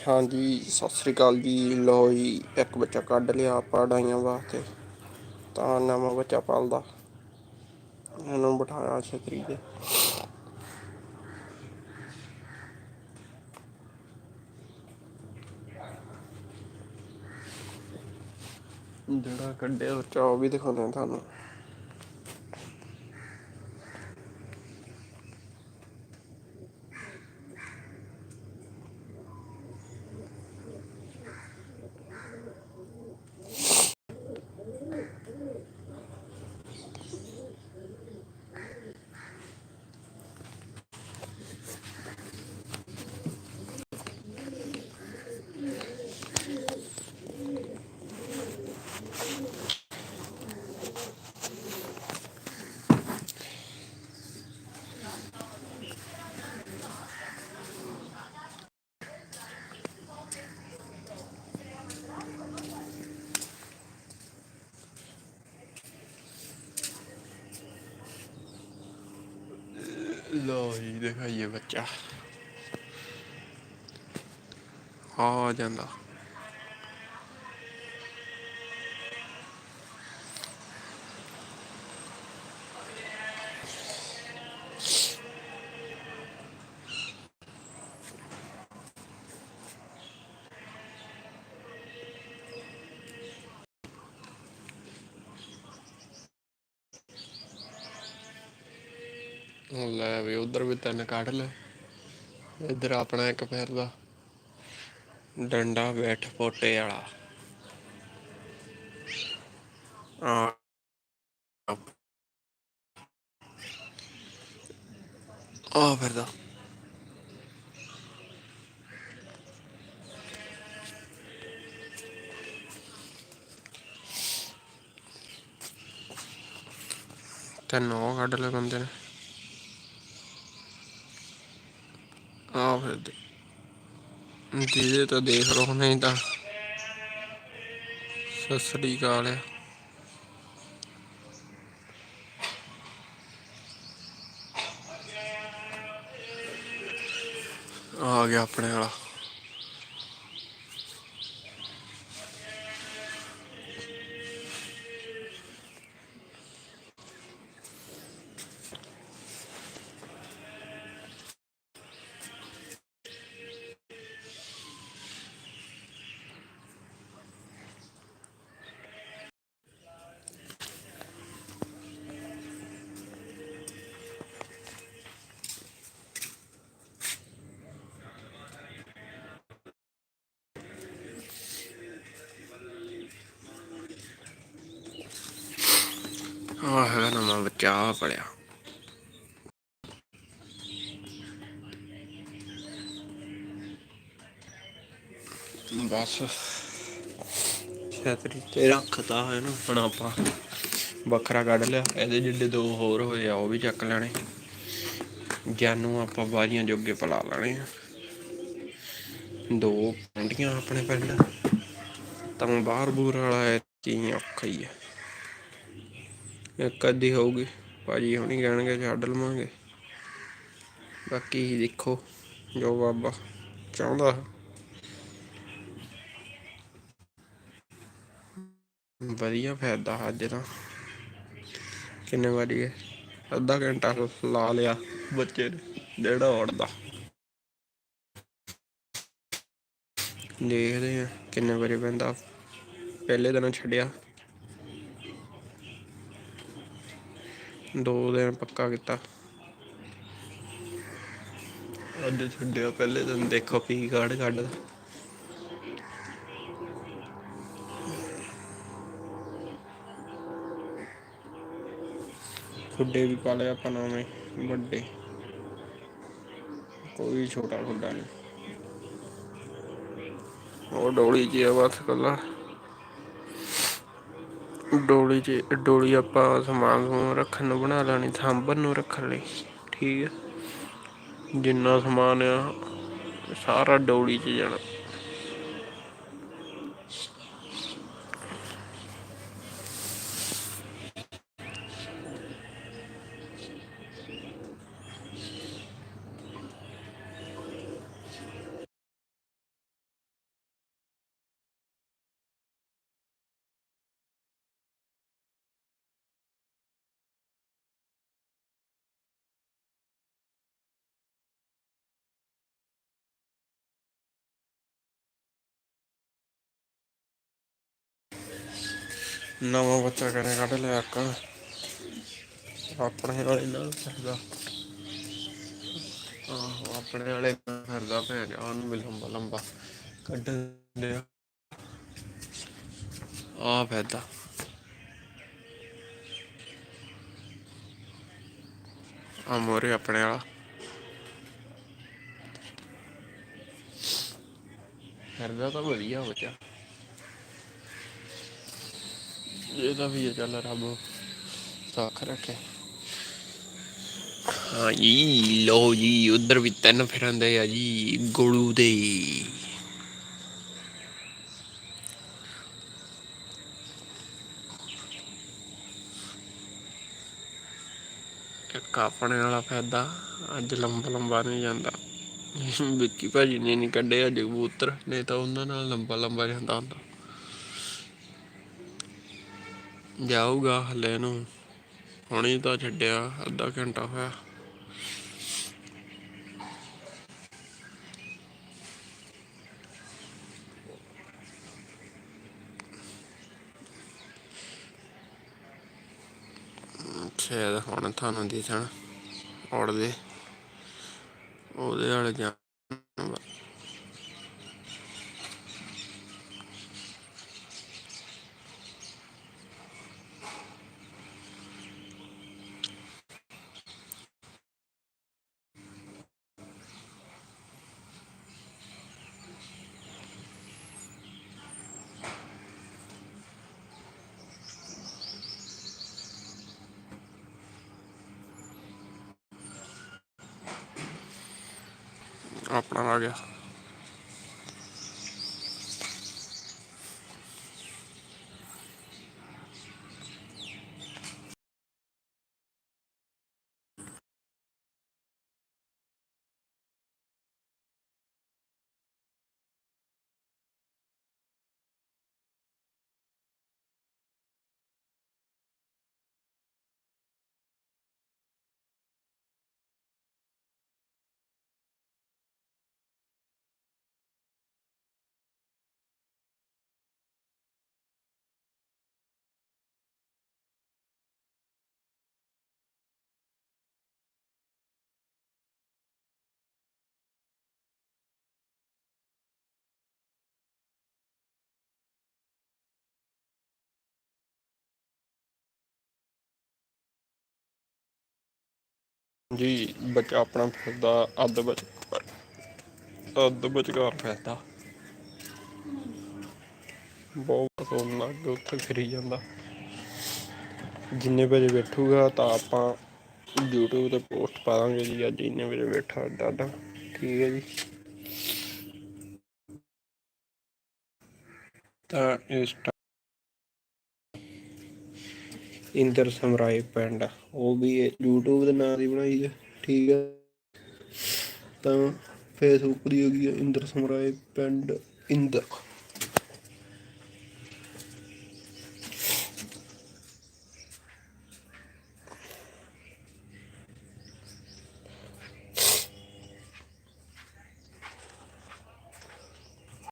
ਹਾਂਜੀ, ਸਤਿ ਸ੍ਰੀ ਅਕਾਲ ਜੀ। ਲੋ ਜੀ, ਇੱਕ ਬੱਚਾ ਕੱਢ ਲਿਆ ਪੜ੍ਹਾਈਆਂ ਵਾਸਤੇ। ਤਾਂ ਨਵਾਂ ਬੱਚਾ ਪਲਦਾ। ਇਹਨੂੰ ਬਿਠਾਇਆ ਛਤਰੀ ਤੇ। ਜਿਹੜਾ ਕੱਢਿਆ ਬੱਚਾ ਉਹ ਵੀ ਦਿਖਾਉਂਦੇ ਤੁਹਾਨੂੰ। ਲੋ ਜੀ ਦਿਖਾਈਏ ਬੱਚਾ ਆ ਜਾਂਦਾ ਲੈ ਵੀ, ਉਧਰ ਵੀ ਤਿੰਨ ਕੱਢ ਲੈ। ਇੱਧਰ ਆਪਣਾ ਇੱਕ ਫਿਰਦਾ ਡੰਡਾ ਬੈਠ ਪੋਟੇ ਵਾਲਾ। ਆ ਆ ਫਿਰਦਾ ਤੈਨੂੰ ਉਹ ਕੱਢ ਲੈ ਬੰਦੇ ਨੇ। ਆ ਫਿਰਦੇ ਜਿਹਦੇ ਤਾਂ ਦੇਖ ਲਓ ਨਹੀਂ ਤਾਂ ਸਤਿ ਸ੍ਰੀ ਅਕਾਲ ਆ। ਆ ਗਿਆ ਆਪਣੇ ਵਾਲਾ। ਆ ਹੈਗਾ ਨਵਾਂ ਬੱਚਾ ਪੜਿਆ। ਬਸ। ਛਤਰੀ ਤੇ ਰੱਖਤਾ ਹੈ ਨਾ ਹੁਣ ਆਪਾਂ। ਵੱਖਰਾ ਕੱਢ ਲਿਆ, ਇਹਦੇ ਜਿਹੜੇ ਦੋ ਹੋਰ ਹੋਏ ਆ, ਉਹ ਵੀ ਚੱਕ ਲੈਣੇ। ਜਾਨੂੰ ਆਪਾਂ ਬਾਜੀਆਂ ਜੋਗੇ ਪਲਾ ਲੈਣੇ ਆ। ਦੋ ਪੰਡੀਆਂ ਆਪਣੇ ਪਿੰਡ। ਤਾਂ ਬਾਹਰ ਬੂਰ ਵਾਲਾ ਕੀ ਔਖਾ ਹੀ ਹੈ ਇੱਕ ਅੱਧੀ ਹੋਊਗੀ। ਭਾਜੀ ਹੁਣੀ ਕਹਿਣਗੇ ਛੱਡ ਲਵਾਂਗੇ। ਬਾਕੀ ਦੇਖੋ ਜੋ ਬਾਬਾ ਚਾਹੁੰਦਾ। ਵਧੀਆ ਫਾਇਦਾ ਅੱਜ ਦਾ ਕਿੰਨੇ ਵਾਰੀ ਹੈ ਅੱਧਾ ਘੰਟਾ ਲਾ ਲਿਆ ਬੱਚੇ ਨੇ, ਜਿਹੜਾ ਉੜਦਾ। ਦੇਖਦੇ ਆ ਕਿੰਨੇ ਵਾਰੀ ਬੰਦਾ ਪਹਿਲੇ ਦਿਨ ਛੱਡਿਆ। ਦੋ ਦਿਨ ਪੱਕਾ ਕੀਤਾ। ਅੱਜ ਛੱਡਿਆ ਪਹਿਲੇ ਦਿਨ, ਦੇਖੋ ਕੀ ਕਾਰਡ ਕੱਢਦਾ। ਖੁੱਡੇ ਵੀ ਪਾ ਲਿਆ ਆਪਾਂ ਨਵੇਂ, ਵੱਡੇ। ਕੋਈ ਛੋਟਾ ਖੁੱਡਾ ਨਹੀਂ। ਉਹ ਡੋਲੀ ਜੀ ਆ ਬਸ ਕੱਲਾ। ਡੋਲੀ 'ਚ, ਡੋਲੀ ਆਪਾਂ ਸਮਾਨ ਸਮੂਨ ਰੱਖਣ ਨੂੰ ਬਣਾ ਲੈਣੀ ਸਾਂਭਣ ਨੂੰ ਰੱਖਣ ਲਈ, ਠੀਕ ਹੈ। ਜਿੰਨਾ ਸਮਾਨ ਆ, ਸਾਰਾ ਡੋਲੀ 'ਚ ਜਾਣਾ। ਨਵਾਂ ਬੱਚਾ ਕਰੇ ਕੱਢ ਲਿਆ ਇੱਕ। ਆਪਣੇ ਵਾਲੇ ਨਾਲ ਫਿਰਦਾ। ਆਹੋ, ਆਪਣੇ ਵਾਲੇ ਨਾਲ ਫਿਰਦਾ ਭੈਣ ਜਾ ਉਹਨੂੰ ਵੀ ਲੰਬਾ ਲੰਬਾ ਕੱਢ ਲਿਆ ਆ ਫਿਰਦਾ ਆ ਮੋਰੇ ਆਪਣੇ ਵਾਲਾ। ਫਿਰਦਾ ਤਾਂ ਵਧੀਆ ਬੱਚਾ। ਇਹਦਾ ਵੀ ਇਹ ਚੱਲ ਰੱਬ। ਸਾਖ ਰੱਖੇ। ਹਾਂ ਜੀ ਲੋ ਜੀ, ਉਧਰ ਵੀ ਤਿੰਨ ਫਿਰੰਦੇ ਆ ਜੀ, ਗੋਲੂ ਦੇ। ਇੱਕ ਆਪਣੇ ਵਾਲਾ ਫਾਇਦਾ, ਅੱਜ ਲੰਬਾ ਲੰਬਾ ਨਹੀਂ ਜਾਂਦਾ। ਵਿੱਕੀ ਭਾਜੀ ਨੇ ਨਹੀਂ ਕੱਢਿਆ ਜੇ ਕਬੂਤਰ ਨਹੀਂ ਤਾਂ ਉਹਨਾਂ ਨਾਲ ਲੰਬਾ ਲੰਬਾ ਜਾਂਦਾ ਹੁੰਦਾ। ਜਾਊਗਾ ਹਲੇ ਨੂੰ ਹੁਣੇ ਤਾਂ ਛੱਡਿਆ, ਅੱਧਾ ਘੰਟਾ ਹੋਇਆ। ਸ਼ਾਇਦ ਹੁਣ ਤੁਹਾਨੂੰ ਦਿਸਣ। ਉੜਦੇ ਉਹਦੇ ਵਾਲੇ ਜਾਂ ਆਪਣਾ ਆ ਗਿਆ। ਜੀ, ਬੱਚਾ, ਆਪਣਾ ਫਿਰਦਾ, ਅੱਧ ਵਿੱਚ ਅੱਧ ਵਿਚਕਾਰ ਫਿਰਦਾ। ਬਹੁਤ ਸੋਨ ਲੱਗ ਉੱਥੇ ਫਿਰੀ ਜਾਂਦਾ। ਜਿੰਨੇ ਵਜੇ ਬੈਠੂਗਾ ਤਾਂ ਆਪਾਂ YouTube ਤੇ ਪੋਸਟ ਪਾ ਦਾਂਗੇ ਜੀ, ਅੱਜ ਇੰਨੇ ਵਜੇ ਬੈਠਾ ਦਾਦਾ ਠੀਕ ਹੈ ਜੀ। ਤਾਂ ਇਸ ਇੰਦਰ ਸਮਰਾਏ ਪਿੰਡ। ਉਹ ਵੀ ਇਹ YouTube ਦੇ ਨਾਂ ਦੀ ਬਣਾਈ ਹੈ ਠੀਕ ਹੈ ਤਾਂ ਫੇਸਬੁੱਕ ਦੀ ਹੈਗੀ ਹੈ ਇੰਦਰ ਸਮਰਾਏ ਪਿੰਡ ਇੰਦਰ।